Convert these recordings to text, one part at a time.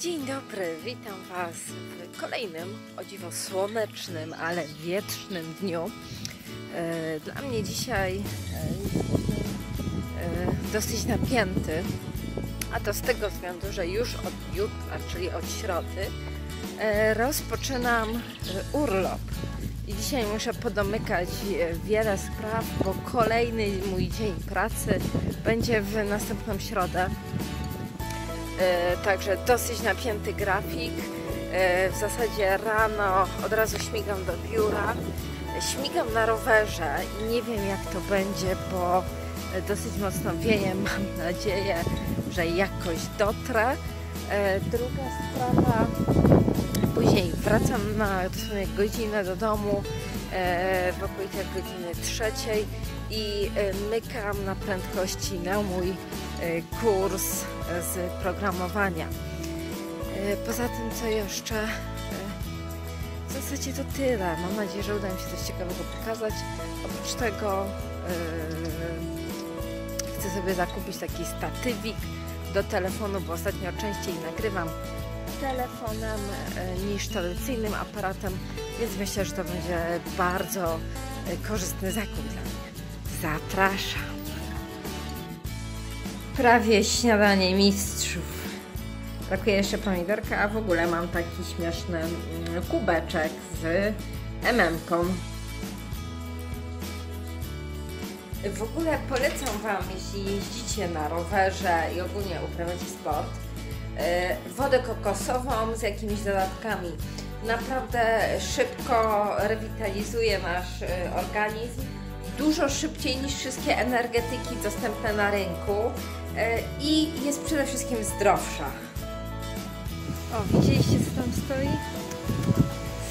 Dzień dobry, witam Was w kolejnym, o dziwo słonecznym, ale wietrznym dniu. E, Dla mnie dzisiaj e, e, dosyć napięty, a to z tego względu, że już od jutra, czyli od środy, rozpoczynam e, urlop. I dzisiaj muszę podomykać e, wiele spraw, bo kolejny mój dzień pracy będzie w następną środę. E, Także dosyć napięty grafik. E, W zasadzie rano od razu śmigam do biura. E, Śmigam na rowerze i nie wiem jak to będzie, bo e, dosyć mocno wieje. Mam nadzieję, że jakoś dotrę. E, Druga sprawa, później wracam na godzinę do domu e, w okolicach godziny trzeciej i e, mykam na prędkości na mój e, kurs z programowania. E, Poza tym, co jeszcze? E, W zasadzie to tyle. Mam nadzieję, że uda mi się coś ciekawego pokazać. Oprócz tego e, chcę sobie zakupić taki statywik do telefonu, bo ostatnio częściej nagrywam telefonem e, niż tradycyjnym aparatem, więc myślę, że to będzie bardzo e, korzystny zakup dla mnie. Zapraszam. Prawie śniadanie mistrzów. Brakuje jeszcze pomidorka, a w ogóle mam taki śmieszny mm, kubeczek z MM-ką. W ogóle polecam Wam, jeśli jeździcie na rowerze i ogólnie uprawiacie sport, wodę kokosową z jakimiś dodatkami. Naprawdę szybko rewitalizuje nasz e, organizm, dużo szybciej niż wszystkie energetyki dostępne na rynku e, i jest przede wszystkim zdrowsza. O, widzieliście co tam stoi?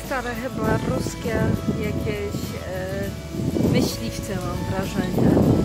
Stare chyba ruskie jakieś e, myśliwce mam wrażenie.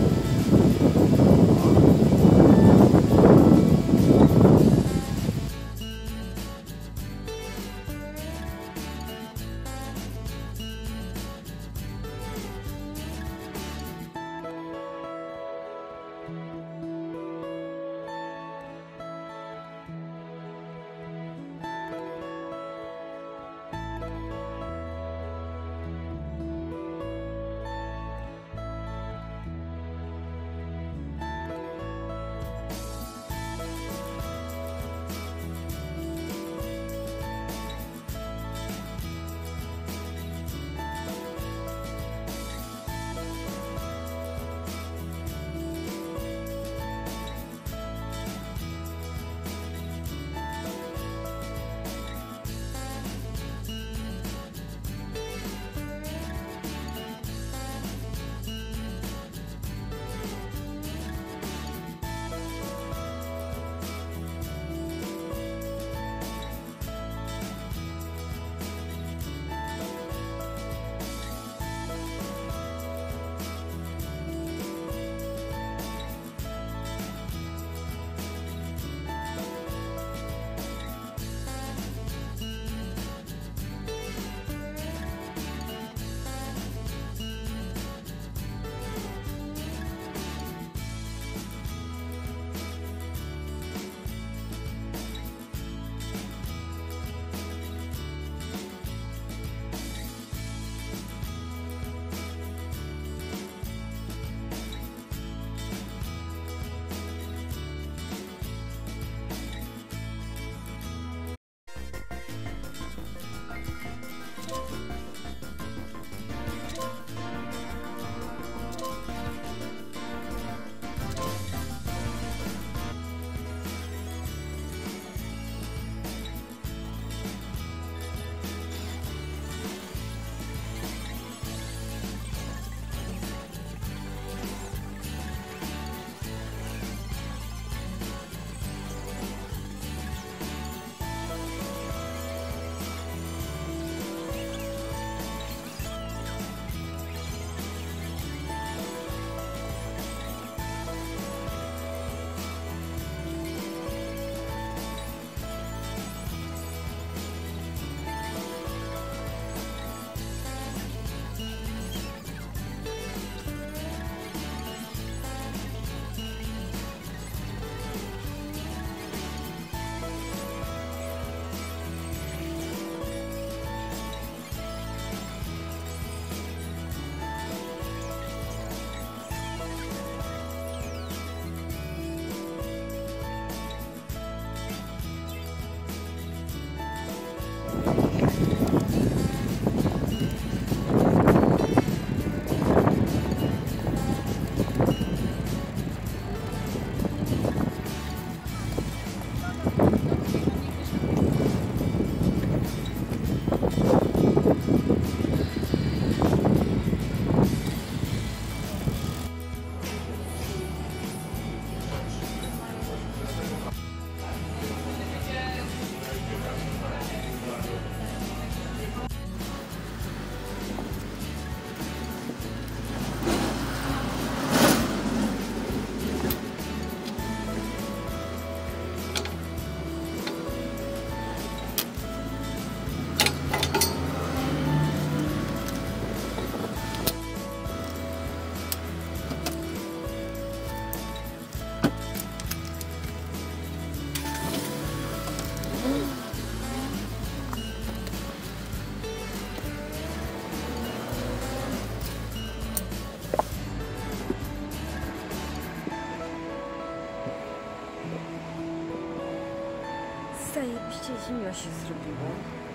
Zajebiście zimno się zrobiło.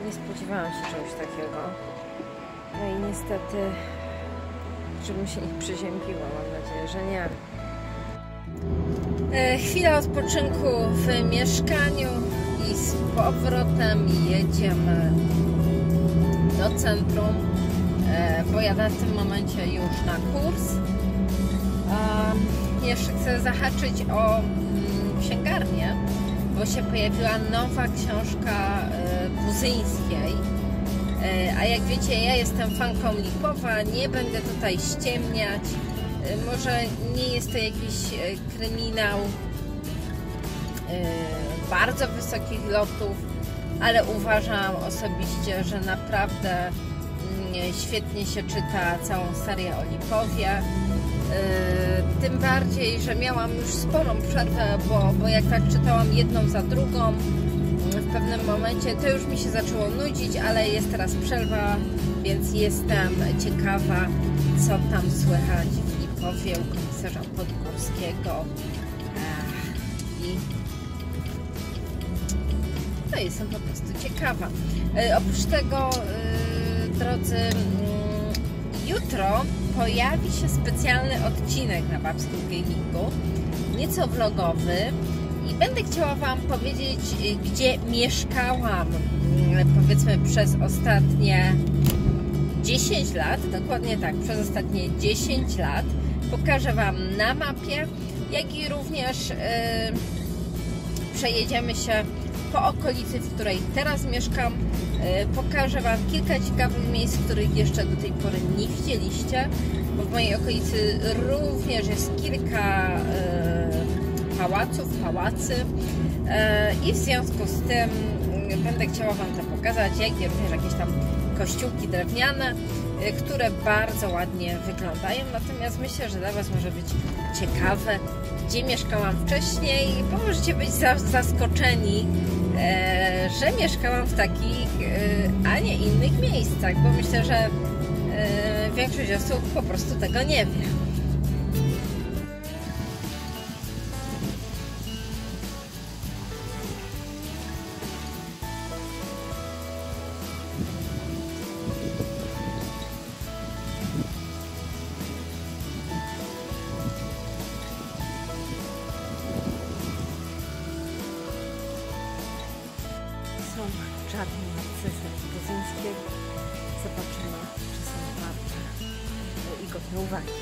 Nie spodziewałam się czegoś takiego. No i niestety, żebym się nie przeziębiła, mam nadzieję, że nie. E, chwila odpoczynku w mieszkaniu i z powrotem jedziemy do centrum, e, bo jadę w tym momencie już na kurs. E, jeszcze chcę zahaczyć o mm, księgarnię, bo się pojawiła nowa książka e, Buzyńskiej. E, a jak wiecie, ja jestem fanką Lipowa, nie będę tutaj ściemniać. E, może nie jest to jakiś e, kryminał bardzo wysokich lotów, ale uważam osobiście, że naprawdę mm, świetnie się czyta całą serię o Lipowie. Tym bardziej, że miałam już sporą przerwę, bo, bo jak tak czytałam jedną za drugą, w pewnym momencie to już mi się zaczęło nudzić, ale jest teraz przerwa, więc jestem ciekawa, co tam słychać w Lipowie u komisarza Podgórskiego. I no jestem po prostu ciekawa. E, oprócz tego, e, drodzy, mm, jutro pojawi się specjalny odcinek na babskim gamingu, nieco vlogowy i będę chciała Wam powiedzieć, gdzie mieszkałam mm, powiedzmy przez ostatnie 10 lat, dokładnie tak, przez ostatnie 10 lat. Pokażę Wam na mapie, jak i również yy, przejedziemy się po okolicy, w której teraz mieszkam. Yy, pokażę Wam kilka ciekawych miejsc, których jeszcze do tej pory nie widzieliście, bo w mojej okolicy również jest kilka yy, pałaców, pałacy. I w związku z tym mm, będę chciała Wam to pokazać, jak i również jakieś tam kościółki drewniane, które bardzo ładnie wyglądają, natomiast myślę, że dla Was może być ciekawe, gdzie mieszkałam wcześniej, bo możecie być zaskoczeni, e, że mieszkałam w takich, e, a nie innych miejscach, bo myślę, że e, większość osób po prostu tego nie wie. Zobaczymy, czy są warte i godne uwagi.